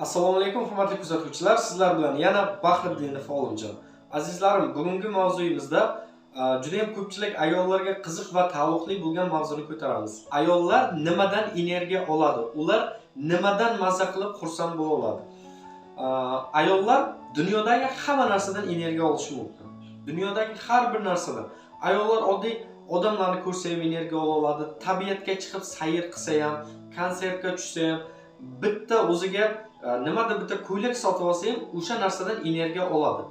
Assalomu alaykum hurmatli kuzatuvchilar. Sizlar bilan yana Bahriddin Folimjon. Azizlarim, bugungi mavzuyimizda e, juda ham ko'pchilik ayollarga qiziq va taalluqli bo'lgan mavzuni ko'taramiz. Ayollar nimadan energiya oladi? Ular nimadan mazza qilib xursand bo'la oladi? E, ayollar dunyodagi hamma narsadan energiya olishi mumkin. Dunyodagi har bir narsadan. Ayollar oddiy odamlarni ko'rsa ham energiya ola oladi, tabiatga chiqib sayr qilsa ham, konsertga tushsa ham, bitta o'ziga Э, nimadir bitta ko'ylak sotib olsa ham o'sha narsadan energiya oladi.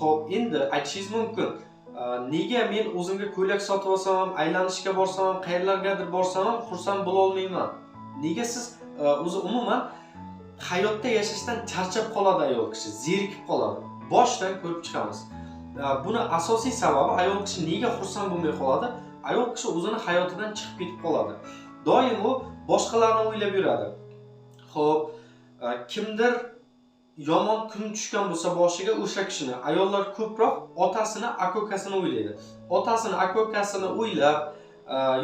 Ho'p endi aytishingiz mumkin. Э, nega men o'zimga ko'ylak sotib olsam ham aylanishga borsam ham qayerlargadir borsam ham xursand bo'lolmayman nega siz э, o'zi umuman hayotda yashashdan charchab qoladi ayol kishi zerikib qoladi. Boshdan ko'rib chiqamiz. Buni asosiy sababi ayol kishi nega xursand bo'lmay qoladi? Ayol kishi o'zini hayotidan chiqib ketib qoladi. Doim u boshqalarni o'ylab yuradi. Ho'p kimdir? Yomon kun tushgan bo'lsa boshiga o'sha kishini. Ayollar ko'proq otasini aka ukasini o'ylaydi. Otasini aka ukasini o'ylab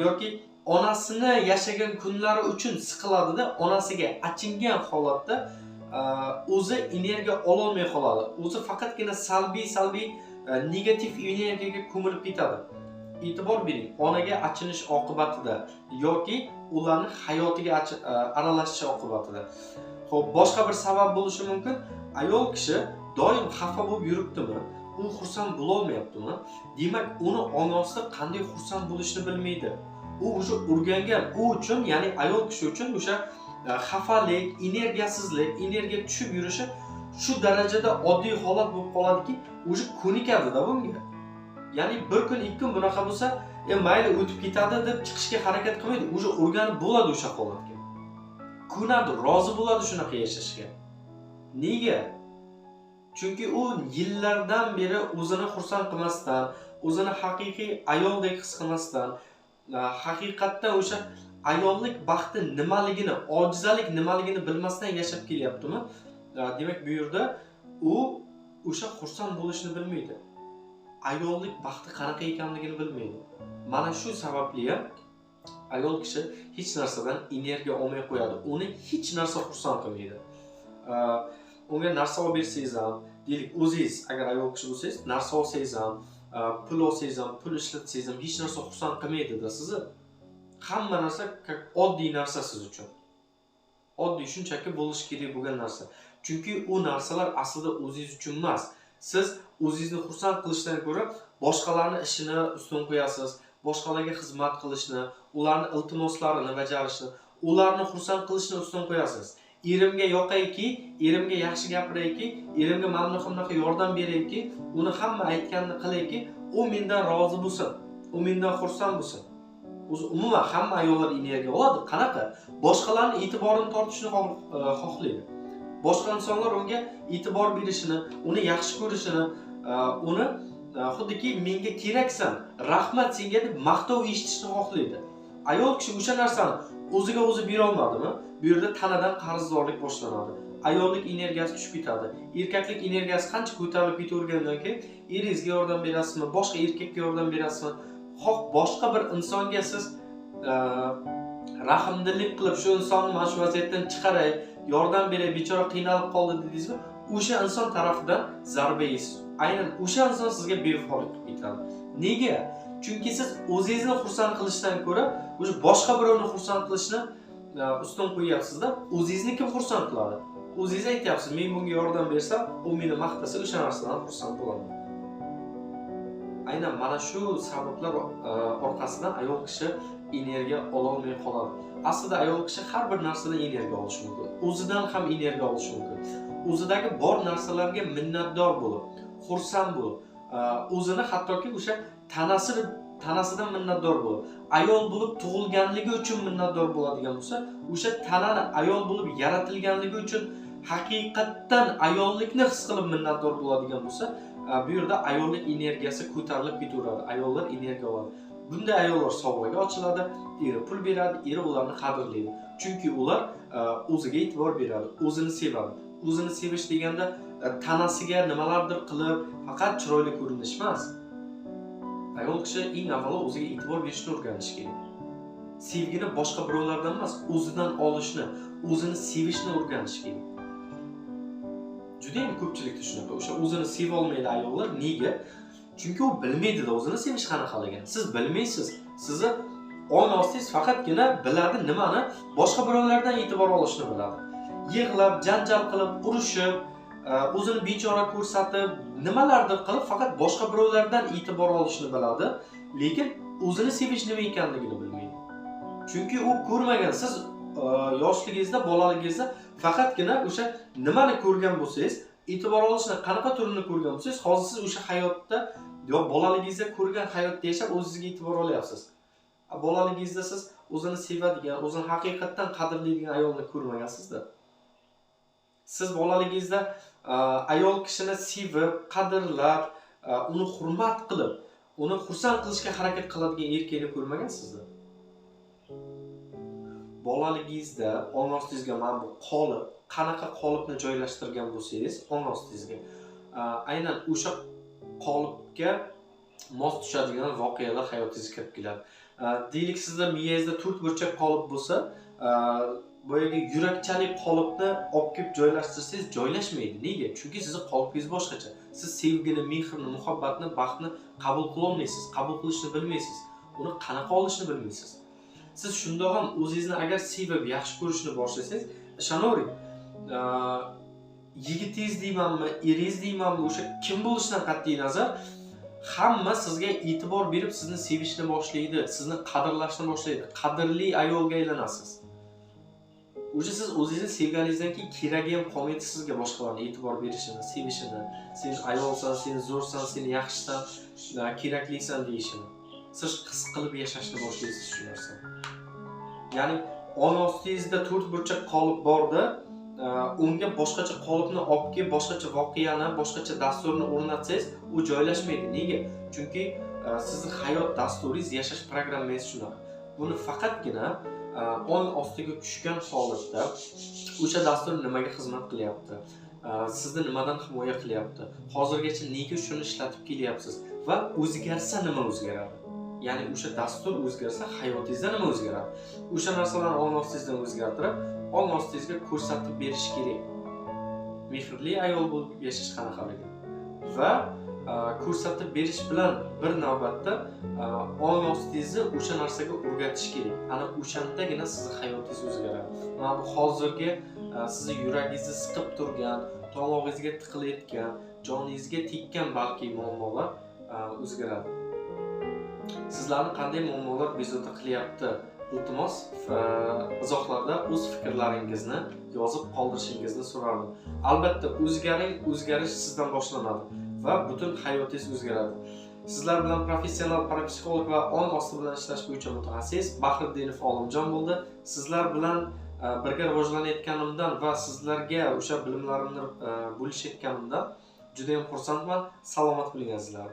yoki onasini yashagan kunlari uchun siqiladida onasiga achingan holatda o'zi energiya ololmay qoladi. O'zi faqatgina salbiy salbiy negativ energiyaga ko'milib ketadi. E'tibor bering onaga achinish oqibatida yoki ularni hayotiga aralashish oqibatida ho'p boshqa bir sabab bo'lishi mumkin. Ayol kishi doim xafa bo'lib yuribdimi? U xursand bo'lolmayaptimi? Demak, uni onasi qanday xursand bo'lishni bilmaydi. U уже o'rgangan, u uchun, ya'ni ayol kishi uchun o'sha e, xafalik, energiyasizlik, energiya tushib yurishi shu darajada oddiy holat bo'lib qoladiki, уже ko'nikadida bunga. Ya'ni bir kun, ikki kun bunaqa bo'lsa, e mayli o'tib ketadi deb chiqishga harakat qilmaydi. уже o'rganib bo'ladi o'sha holatga. Ko'nadi rozi bo'ladi shunaqa yashashga. Nega? Chunki u yillardan beri o'zini xursand qilmasdan o'zini haqiqiy ayoldek his qilmasdan e, haqiqatda o'sha ayollik baxti nimaligini ojizalik nimaligini bilmasdan yashab kelyaptimi? E, demak bu yerda u o'sha xursand bo'lishni bilmaydi. Ayollik baxti qanaqa ekanligini bilmaydi. Mana shu sababli ham ayol kishi hech narsadan energiya olmay qo'yadi. Uni hech narsa xursand qilmaydi. Unga narsa olib bersangiz ham deylik o'zingiz agar ayol kishi bo'lsangiz narsa olsangiz ham pul olsangiz ham pul ishlatsangiz ham hech narsa xursand qilmaydida sizni hamma narsa oddiy narsa siz uchun. Oddiy shunchaki bo'lishi kerak bo'lgan narsa. Chunki u narsalar aslida o'zingiz uchun emas. Siz o'zingizni xursand qilishdan ko'ra boshqalarni ishini ustun qo'yasiz boshqalarga xizmat qilishni ularni iltimoslarini bajarishni ularni xursand qilishni ustun qo'yasiz. Erimga yoqayki erimga yaxshi gapirayki erimga mana bunaqa bunaqa yordam berayki uni hamma aytganini qilayki u mendan rozi bo'lsin u mendan xursand bo'lsin. O'zi umuman hamma ayollar energiya oladi. Qanaqa? Boshqalarni e'tiborini tortishni e, xohlaydi. Boshqa insonlar unga e'tibor berishini uni yaxshi ko'rishini e, uni e, xuddiki menga keraksan rahmat senga deb maqtov eshitishni xohlaydi. Ayol kishi o'sha narsani o'ziga o'zi berolmadimi? Bu yerda tanadan qarzdorlik boshlanadi. Ayollik energiyasi tushib ketadi. Erkaklik energiyasi qancha ko'tarilib ketavergandan keyin eringizga yordam berasizmi? Boshqa erkakka yordam berasizmi? Xoh boshqa bir insonga siz e, rahmdillik qilib shu insonni mana shu vaziyatdan chiqaray yordam beray bechora qiynalib qoldi dedingizmi? O'sha inson tarafidan zarba yeysiz. Aynan o'sha inson sizga bevafolik qilib ketadi. Nega? Chunki siz o'zingizni xursand qilishdan ko'ra o'sha boshqa birovni xursand qilishni e, ustun qo'yyapsizda o'zingizni kim xursand qiladi? O'zingiz aytyapsiz men bunga yordam bersam u meni maqtasa o'sha narsadan xursand bo'laman. Aynan mana shu sabablar e, orqasidan ayol kishi energiya ololmay qoladi. Aslida ayol kishi har bir narsadan energiya olishi mumkin. O'zidan ham energiya olishi mumkin. O'zidagi bor narsalarga minnatdor bo'lib xursand bo'lib Э, o'zini hattoki o'sha tanasi tanasidan minnatdor bo'lib ayol bo'lib tug'ilganligi uchun minnatdor bo'ladigan bo'lsa o'sha tanani ayol bo'lib yaratilganligi uchun haqiqatdan ayollikni his qilib minnatdor bo'ladigan bo'lsa e, bu yerda ayollik energiyasi ko'tarilib ketaveradi ayollar energiya oladi. Bunday ayollar sovg'aga ochiladi eri pul beradi eri ularni qadrlaydi. Chunki ular e, o'ziga e'tibor beradi o'zini sevadi. O'zini sevish deganda e, tanasiga nimalardir qilib faqat chiroyli ko'rinish emas. Ayol kishi eng avvalo o'ziga e'tibor berishni o'rganishi kerak. Sevgini boshqa birovlardan emas o'zidan olishni o'zini sevishni o'rganishi kerak. Juda ham ko'pchilikda shunaqa o'sha o'zini sevolmaydi ayollar. Nega? Chunki u bilmaydida o'zini sevish qanaqaligini siz bilmaysiz. Sizni ong ostingiz faqatgina biladi nimani boshqa birovlardan e'tibor olishni biladi. Yig'lab janjal qilib urushib e, o'zini bechora ko'rsatib nimalardir qilib faqat boshqa birovlardan e'tibor olishni biladi lekin o'zini sevish nima ekanligini bilmaydi. Chunki u ko'rmagan siz e, yoshligingizda bolaligingizda faqatgina o'sha nimani ko'rgan bo'lsangiz e'tibor olishni qanaqa turini ko'rgan bo'lsangiz hozir siz o'sha hayotda yo bolaligingizda ko'rgan hayotda yashab o'zingizga e'tibor olyapsiz. Bolaligingizda siz o'zini sevadigan o'zini haqiqatdan qadrlaydigan ayolni ko'rmagansizda siz bolaligingizda e, ayol kishini sevib qadrlab e, uni hurmat qilib uni xursand qilishga harakat qiladigan erkakni ko'rmagansizmi? Bolaligingizda ong ostingizga mana bu qolip qanaqa qolipni joylashtirgan bo'lsangiz ong ostingizga e, aynan o'sha qolipga mos tushadigan voqealar hayotingizga kirib keladi. Deylik sizni miyangizda to'rt burchak qolip bo'lsa boyagi yurakchalik qolipni olib kelib joylashtirsangiz joylashmaydi. Nega? Chunki sizni qolipingiz boshqacha. Siz sevgini mehrni muhabbatni baxtni qabul qilolmaysiz qabul qilishni bilmaysiz. Uni qanaqa olishni bilmaysiz? Siz shundoq ham o'zingizni agar sevib yaxshi ko'rishni boshlasangiz ishonavering. Yigitingiz deymanmi eringiz deymanmi o'sha kim bo'lishidan qat'iy nazar. Hamma sizga e'tibor berib sizni sevishni boshlaydi sizni qadrlashni boshlaydi. Qadrli ayolga aylanasiz. Уже siz o'zingizni sevganingizdan keyin keragi ham qolmaydi sizga boshqalarni e'tibor berishini sevishini sen ayolsan sen zo'rsan sen yaxshisan e, keraklisan deyishini siz his qilib yashashni boshlaysiz shu narsani ya'ni ong ostingizda to'rt burchak qolip borda unga boshqacha qolipni olib kelib boshqacha voqeani boshqacha dasturni o'rnatsangiz u joylashmaydi nega chunki e, sizni hayot dasturingiz yashash programmangiz shunaqa buni faqatgina Э, ong ostiga tushgan holatda o'sha dastur nimaga xizmat qilyapti? Э, sizni nimadan himoya qilyapti? Hozirgacha nega shuni ishlatib kelyapsiz? Va o'zgarsa nima o'zgaradi? Ya'ni o'sha dastur o'zgarsa hayotingizda nima o'zgaradi? O'sha narsalarni ong ostingizdan o'zgartirib ong ostingizga ko'rsatib berish kerak. Mehrli ayol bo'lib yashash qanaqaligi va ko'rsatib berish bilan bir navbatda oyostingizni o'sha narsaga o'rgatish kerak ana o'shandagina sizni hayotingiz o'zgaradi mana bu hozirgi sizni yuragingizni siqib turgan tomog'ingizga tiqilayotgan joningizga tekkan balki muammolar o'zgaradi sizlarni qanday muammolar bezovta qilyapti iltimos izohlarda o'z fikrlaringizni yozib qoldirishingizni so'rardim albatta o'zgaring o'zgarish sizdan boshlanadi va butun hayotingiz o'zgaradi. Sizlar bilan professional parapsixolog va ong osti bilan ishlash bo'yicha mutaxassis bahriddinov olimjon bo'ldi. Sizlar bilan e, birga rivojlanayotganimdan va sizlarga o'sha bilimlarimni e, bo'lishayotganimdan judayam xursandman. Salomat bo'ling azizlar